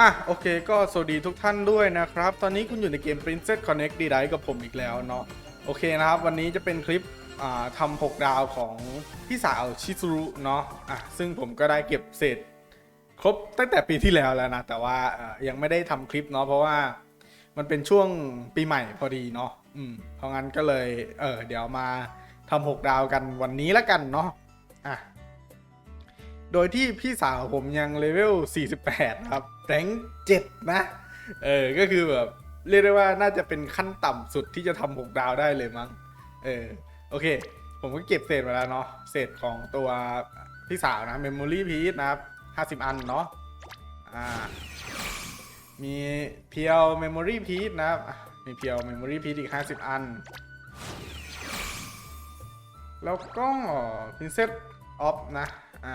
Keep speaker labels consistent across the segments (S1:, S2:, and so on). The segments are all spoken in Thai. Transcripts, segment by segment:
S1: อะโอเคก็สวัสดีทุกท่านด้วยนะครับ ตอนนี้คุณอยู่ในเกม Princess Connect d i กับผมอีกแล้วเนาะโอเคนะครับ วันนี้จะเป็นคลิปทำหกดาวของพี่สาวชิซุรุเนาะอะซึ่งผมก็ได้เก็บเศษครบตั้งแต่ปีที่แล้วแล้วนะ แต่ว่ายังไม่ได้ทำคลิปเนาะเพราะว่ามันเป็นช่วงปีใหม่พอดีเนาะอืมเพราะงั้นก็เลยเออเดี๋ยวมาทำหกดาวกันวันนี้แล้วกันเนาะอะโดยที่พี่สาวผมยังเลเวล48 ครับ แรง7นะ เออ ก็คือแบบ เรียกได้ว่าน่าจะเป็นขั้นต่ำสุดที่จะทำ6ดาวได้เลยมั้ง เออ โอเค ผมก็เก็บเศษมาแล้วเนาะ เศษของตัวพี่สาวนะ Memory Piece นะครับ50อันเนาะ อ่า มีเพียว Memory Piece นะครับ มีเพียว Memory Piece อีก50อัน แล้วก็ Princess of นะ อ่า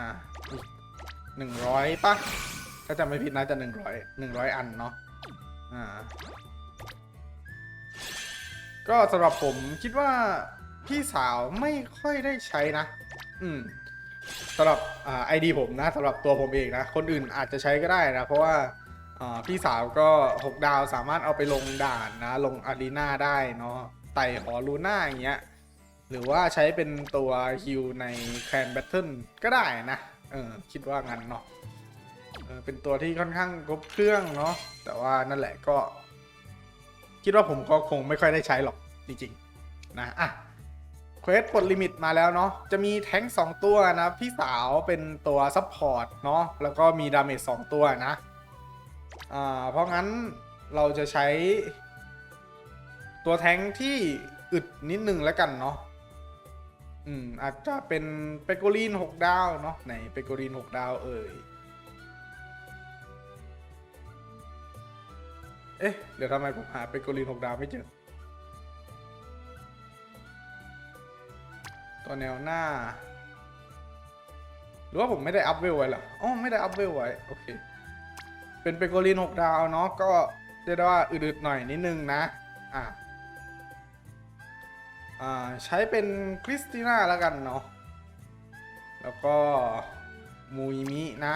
S1: หนึ่งร้อยป่ะ ถ้าจำไม่ผิดน่าจะหนึ่งร้อยหนึ่งร้อยอันเนาะอ่า ก็สำหรับผมคิดว่าพี่สาวไม่ค่อยได้ใช้นะ อืมสำหรับอ่าไอดีผมนะสำหรับตัวผมเองนะ คนอื่นอาจจะใช้ก็ได้นะ เพราะว่าอ่าพี่สาวก็ 6 ดาวสามารถเอาไปลงด่านนะ ลงอารีนาได้เนาะไต่หอลูน่าอย่างเงี้ยหรือว่าใช้เป็นตัวฮิลในแคนแบทเทิลก็ได้นะ เออ คิดว่างั้นเนาะ เออเป็นตัวที่ค่อนข้างครบเครื่องเนาะแต่ว่านั่นแหละก็ คิดว่าผมก็คงไม่ค่อยได้ใช้หรอกจริงๆนะอะเควสปลดลิมิตมาแล้วเนาะจะมีแท้งสองตัวนะพี่สาวเป็นตัวซัพพอร์ตเนาะแล้วก็มีดาเมจสองตัวนะอ่าเพราะงั้นเราจะใช้ ตัวแท้งที่อึดนิดนึงแล้วกันเนาะอืมอาจจะเป็นเปโกลีนหกดาวเนาะไหนเปโกลีนหกดาวเอ่ย เอ๊ะ เดี๋ยวทำไมผมหาเปโกลีนหกดาวไม่เจอ ตัวแนวหน้า หรือว่าผมไม่ได้อัพเวลไว้หรออ๋อไม่ได้อัพเวลไว้ โอเค เป็นเปโกลีนหกดาวเนาะ ก็เรียกได้ว่าอึดๆหน่อยนิดนึงนะ อะอ่า ใช้เป็นคริสติน่าแล้วกันเนาะ แล้วก็มูยมินะ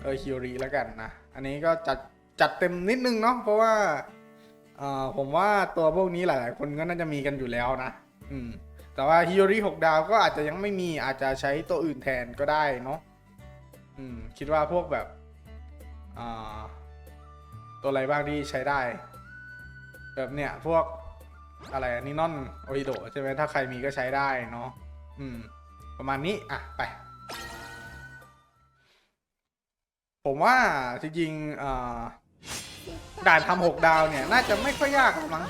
S1: เออคิวรีแล้วกันนะ อันนี้ก็จัด จัดเต็มนิดนึงเนาะเพราะว่าอ่าผมว่าตัวพวกนี้หลาย ๆ คนก็น่าจะมีกันอยู่แล้วนะ อืม แต่ว่าฮิโอริหกดาวก็อาจจะยังไม่มีอาจจะใช้ตัวอื่นแทนก็ได้เนาะอืม คิดว่าพวกแบบอ่าตัวอะไรบ้างที่ใช้ได้ แบบเนี้ยพวกอะไรอันนี้นอนโอริโดใช่ไหมถ้าใครมีก็ใช้ได้เนาะอืม ประมาณนี้ อะ ไป ผมว่าจริงๆอ่า ด่านทำหกดาวเนี่ย น่าจะไม่ค่อยยากหรอกมั้ง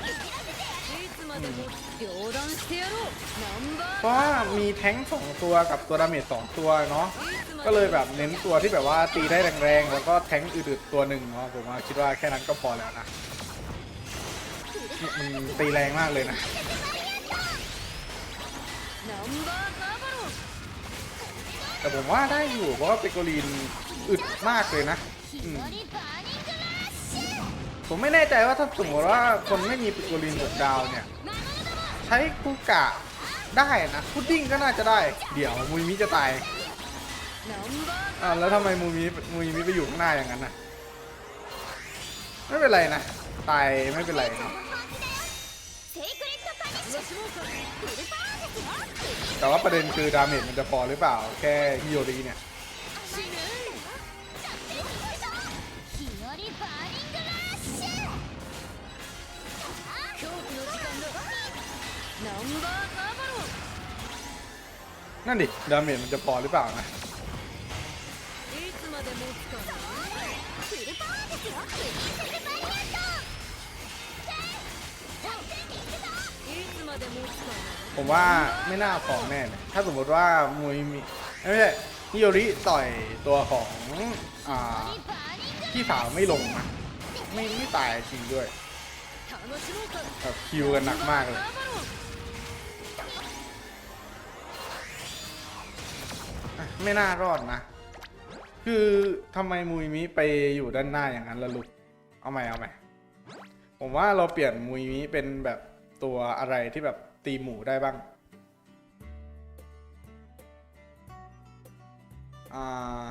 S1: เพราะว่ามีแท้งสองตัวกับตัวดาเมจสองตัวเนาะก็เลยแบบเน้นตัวที่แบบว่าตีได้แรงๆแล้วก็แท้งอืดๆตัวหนึ่งเนาะผมคิดว่าแค่นั้นก็พอแล้วนะมันตีแรงมากเลยนะแต่ผมว่าได้อยู่เพราะว่าเปโกลีนอึดมากเลยนะ ผมไม่แน่ใจว่าถ้าสมมติว่าคนไม่มีปิโกลินหกดาวเนี่ย ใช้คูกะได้นะพุดดิ้งก็น่าจะได้ เดี๋ยวมูมิจะตายอ่าแล้วทำไมมูมิมูมิไปอยู่ข้างหน้าอย่างนั้นนะไม่เป็นไรนะ ตายไม่เป็นไรนะแต่ว่าประเด็นคือดาเมจมันจะพอหรือเปล่า แค่ฮิโยรีเนี่ย นั่นดิ ดาเมจมันจะพอหรือเปล่านะ ผมว่าไม่น่าของแน่ถ้าสมมติว่ามุยมีไม่ใช่นิโยริต่อยตัวของอ่าพี่สาวไม่ลงไม่ไม่ตายจริงด้วยแบบคิวกันหนักมากเลย ไม่น่ารอดนะ คือทำไมมุยมิไปอยู่ด้านหน้าอย่างนั้นละลูก เอาใหม่เอาใหม่ ผมว่าเราเปลี่ยนมุยมิเป็นแบบตัวอะไรที่แบบตีหมูได้บ้าง อ่า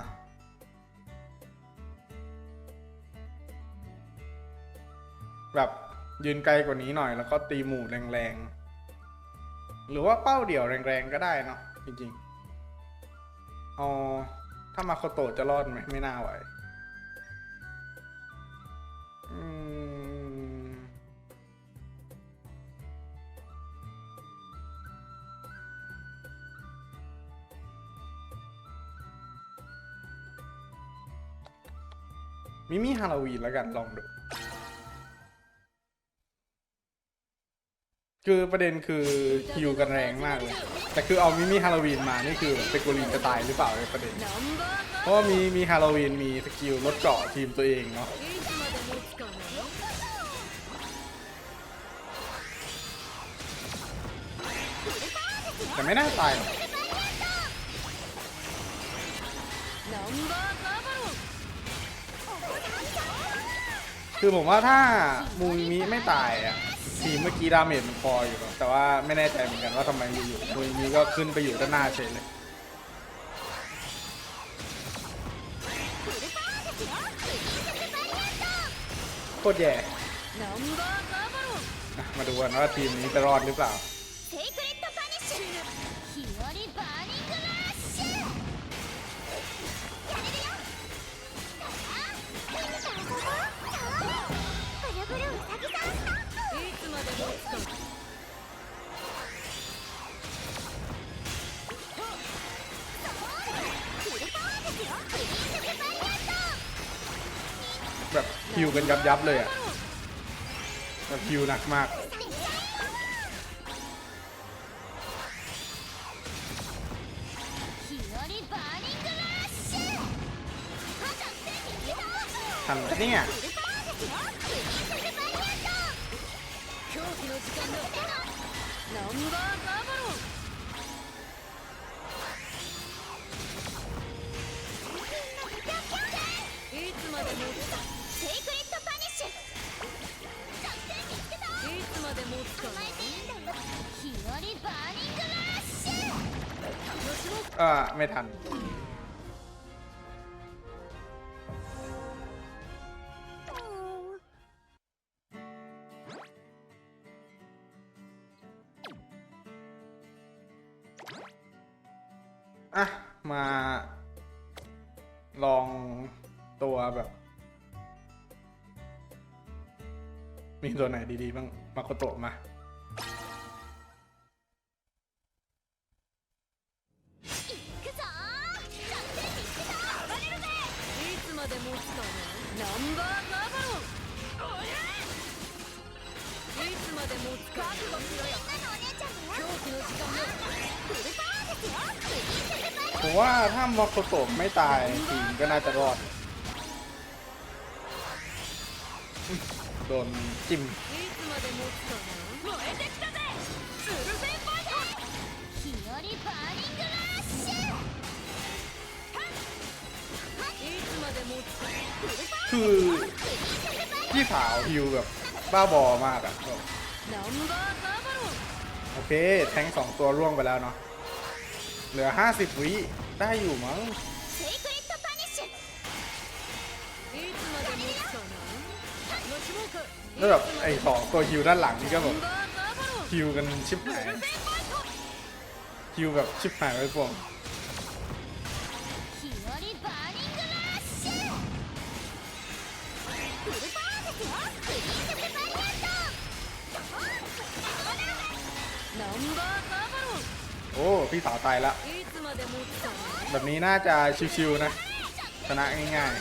S1: แบบยืนไกลกว่านี้หน่อยแล้วก็ตีหมู่แรงๆ หรือว่าเป้าเดี่ยวแรงๆก็ได้เนาะจริงๆ อ๋อถ้ามาโคโตะจะรอดไหมไม่น่าไหวมมิมิฮาโลวีนแล้วกันลองดู คือประเด็นคือคิวกันแรงมากเลย แต่คือเอามิมีฮาโลวีนมา นี่คือเปโกลินจะตายหรือเปล่าในประเด็น เพราะมีมีฮาโลวีนมีสกิลลดเกาะทีมตัวเองเนาะแต่ไม่น่าตายคือผมว่าถ้ามูมิไม่ตายอะ ทีเมื่อกี้ดาเมจมันพออยู่แต่ว่าไม่แน่ใจเหมือนกันว่าทำไมอยู่ๆคุยนี้ก็ขึ้นไปอยู่ด้านหน้าเฉยเลยโคตรแย่ มาดูกันว่าทีมนี้จะรอดหรือเปล่า แบบคิวกันยับยับเลยอะแบบคิวหนักมากทันเนี่ย
S2: 私も
S1: อ่าไม่ทัน อะ มาลองตัวแบบ มีตัวไหนดี ๆ บ้าง มาโคโตะมา ว่าถ้ามอคโตะไม่ตายทีมก็น่าจะรอด โดนจิมคือพี่สาวฮิวแบบบ้าบอมากอะโอเค แทงสองตัวร่วงไปแล้วเนาะเหลือห้าสิบวิ ได้อยู่มั้งแล้วแบบไอ้สองตัวฮิวด้านหลังนี่ก็แบบฮิวกันชิบหายฮิวแบบชิบหายไปพว
S2: ง
S1: โอ้ พี่สาวตายละ แบบนี้น่าจะชิวๆนะ ชนะง่าย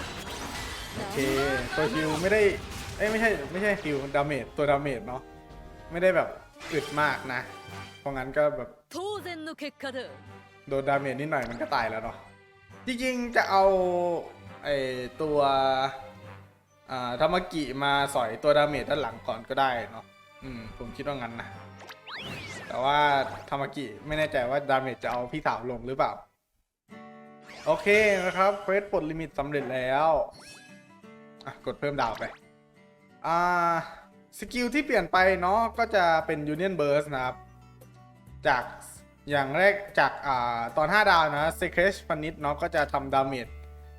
S1: ๆ โอเค ตัวฮิวไม่ได้ เอ้ยไม่ใช่ไม่ใช่ฮิวดาเมจตัวดาเมจเนาะ ไม่ได้แบบอึดมากนะ เพราะงั้นก็แบบโดนดาเมจนิดหน่อยมันก็ตายแล้วเนาะ จริงๆจะเอาไอ้ตัวอ่าธรรมกิมาสอยตัวดาเมจด้านหลังก่อนก็ได้เนาะ อืมผมคิดว่างั้นนะ แต่ว่าธรรมกิไม่แน่ใจว่าดาเมจจะเอาพี่สาวลงหรือเปล่า โอเคนะครับเควสปลดลิมิตสำเร็จแล้วอะกดเพิ่มดาวไป อ่า สกิลที่เปลี่ยนไปเนาะก็จะเป็น Union Burst นะครับ จากอย่างแรกจากอ่าตอน 5 ดาวนะ Secret พันิดเนาะก็จะทำดาเมจ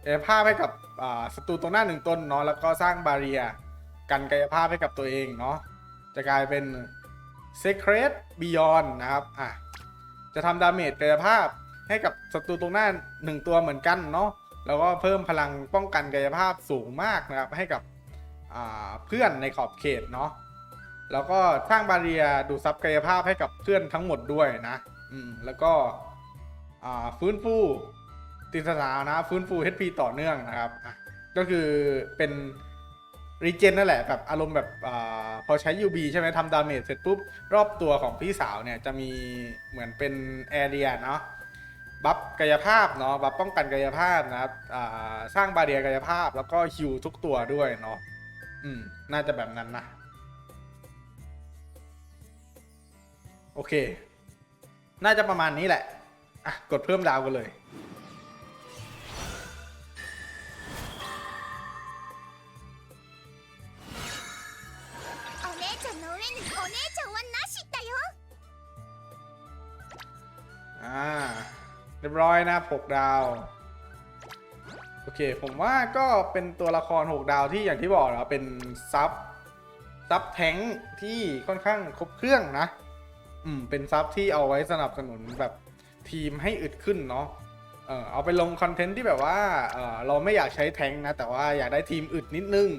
S1: เอภาพให้กับอ่าศัตรูตรงหน้าหนึ่งต้นเนาะแล้วก็สร้างบาเรียกันกายภาพให้กับตัวเองเนาะจะกลายเป็น Secret Beyond นะครับอะจะทำดาเมจกายภาพให้กับศัตรูตรงหน้า 1 ตัวเหมือนกันเนาะแล้วก็เพิ่มพลังป้องกันกายภาพสูงมากนะครับให้กับเพื่อนในขอบเขตเนาะแล้วก็สร้างบาเรียดูดซับกายภาพให้กับเพื่อนทั้งหมดด้วยนะอืมแล้วก็ฟื้นฟูติดสถานะฟื้นฟู HP ต่อเนื่องนะครับอะก็คือเป็น รีเจนนั่นแหละแบบอารมณ์แบบอาพอใช้ UB ใช่ไหมทำดาเมจเสร็จปุ๊บ รอบตัวของพี่สาวเนี่ยจะมีเหมือนเป็นแอเรียเนาะบัฟกายภาพเนาะบัฟป้องกันกายภาพนะครับอ่าสร้างบาเรียกายภาพแล้วก็ฮิวทุกตัวด้วยเนาะอืม น่าจะแบบนั้นนะ โอเค น่าจะประมาณนี้แหละ อะ กดเพิ่มดาวกันเลย รียบร้อยนะ6ดาว โอเค ผมว่าก็เป็นตัวละคร 6 ดาวที่อย่างที่บอกนะเป็นซับซับแทงที่ค่อนข้างครบเครื่องนะ อืม เป็นซับที่เอาไว้สนับสนุนแบบทีมให้อึดขึ้นเนาะ เออเอาไปลงคอนเทนต์ที่แบบว่า เออเราไม่อยากใช้แทงนะ แต่ว่าอยากได้ทีมอึดนิดนึง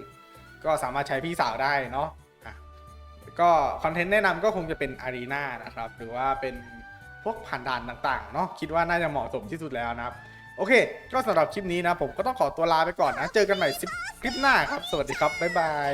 S1: ก็สามารถใช้พี่สาวได้เนาะ อะ ก็คอนเทนต์แนะนำก็คงจะเป็นอารีนานะครับ หรือว่าเป็น พวกผ่านด่านต่างๆเนาะคิดว่าน่าจะเหมาะสมที่สุดแล้วนะครับ โอเค ก็สำหรับคลิปนี้นะ ผมก็ต้องขอตัวลาไปก่อนนะ เจอกันใหม่คลิปหน้าครับ สวัสดีครับ บ๊ายบาย